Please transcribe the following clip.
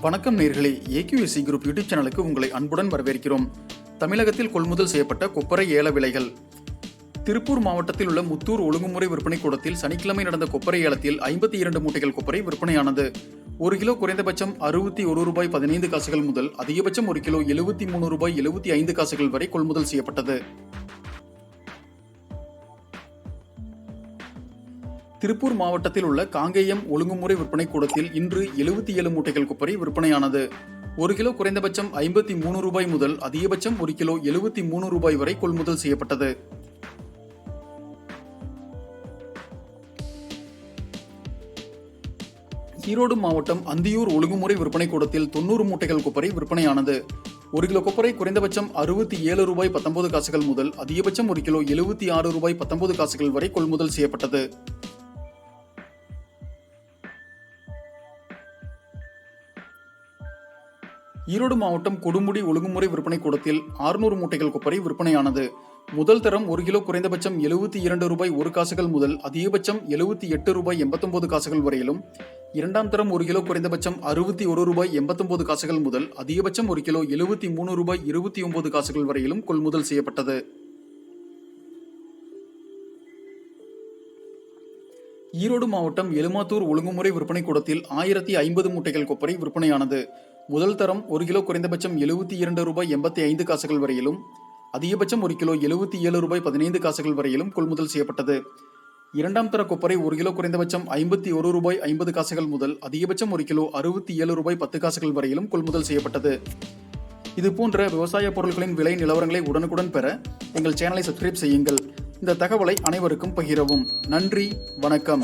வணக்கம் நேர்களே. AQSC group YouTube சேனலுக்கு உங்களை அன்புடன் வரவேற்கிறோம். தமிழகத்தில் கொள்முதல் செய்யப்பட்ட கொப்பரை ஏல விலைகள். திருப்பூர் மாவட்டத்தில் உள்ள முத்தூர் ஒழுங்குமுறை விற்பனை கூடத்தில் சனிக்கிழமை நடந்த கொப்பரை ஏலத்தில் ஐம்பத்தி இரண்டு மூட்டைகள் கொப்பரை விற்பனையானது. ஒரு கிலோ குறைந்தபட்சம் அறுபத்தி ஒரு ரூபாய் பதினைந்து காசுகள் முதல் அதிகபட்சம் ஒரு கிலோ எழுபத்தி மூணு ரூபாய் எழுபத்தி ஐந்து காசுகள் வரை கொள்முதல் செய்யப்பட்டது. திருப்பூர் மாவட்டத்தில் உள்ள காங்கேயம் ஒழுங்குமுறை விற்பனை கூடத்தில் இன்று எழுபத்தி ஏழு மூட்டைகள் கொப்பரை விற்பனையானது. ஒரு கிலோ குறைந்தபட்சம் ஐம்பத்தி மூணு ரூபாய் முதல் அதிகபட்சம் ஒரு கிலோ எழுபத்தி மூணு ரூபாய் வரை கொள்முதல் செய்யப்பட்டது. ஈரோடு மாவட்டம் அந்தியூர் ஒழுங்குமுறை விற்பனை கூடத்தில் தொண்ணூறு மூட்டைகள் கொப்பரை விற்பனையானது. ஒரு கிலோ கொப்பரை குறைந்தபட்சம் அறுபத்தி ஏழு ரூபாய் பத்தொன்பது காசுகள் முதல் அதிகபட்சம் ஒரு கிலோ எழுபத்தி ஆறு ரூபாய் பத்தொன்பது காசுகள் வரை கொள்முதல் செய்யப்பட்டது. ஈரோடு மாவட்டம் கொடுமுடி ஒழுங்குமுறை விற்பனை கூடத்தில் 600 மூட்டைகள் கொப்பரை விற்பனையானது. முதல் தரம் ஒரு கிலோ குறைந்தபட்சம் எழுபத்தி இரண்டு ரூபாய் ஒரு காசுகள் முதல் அதிகபட்சம் எழுபத்தி எட்டு ரூபாய் எண்பத்தொன்பது காசுகள் வரையிலும் இரண்டாம் தரம் ஒரு கிலோ குறைந்தபட்சம் அறுபத்தி ஒரு ரூபாய் எண்பத்தொன்பது காசுகள் முதல் அதிகபட்சம் ஒரு கிலோ எழுபத்தி மூணு ரூபாய் இருபத்தி ஒன்பது காசுகள் வரையிலும் கொள்முதல் செய்யப்பட்டது. ஈரோடு மாவட்டம் எலுமாத்தூர் ஒழுங்குமுறை விற்பனை கூடத்தில் ஆயிரத்தி ஐம்பது மூட்டைகள் கொப்பரை விற்பனையானது. முதல் தரம் ஒரு கிலோ குறைந்தபட்சம் எழுபத்தி இரண்டு ரூபாய் எண்பத்தி ஐந்து காசுகள் வரையிலும் அதிகபட்சம் ஒரு கிலோ எழுபத்தி ஏழு ரூபாய் பதினைந்து காசுகள் வரையிலும் கொள்முதல் செய்யப்பட்டது. இரண்டாம் தர கொப்பரை ஒரு கிலோ குறைந்தபட்சம் ஐம்பத்தி ஒரு ரூபாய் ஐம்பது காசுகள் முதல் அதிகபட்சம் ஒரு கிலோ அறுபத்தி ஏழு ரூபாய் பத்து காசுகள் வரையிலும் கொள்முதல் செய்யப்பட்டது. இது போன்ற விவசாய பொருட்களின் விலை நிலவரங்களை உடனுக்குடன் பெற எங்கள் சேனலை சப்ஸ்கிரைப் செய்யுங்கள். இந்த தகவலை அனைவருக்கும் பகிரவும். நன்றி வணக்கம்.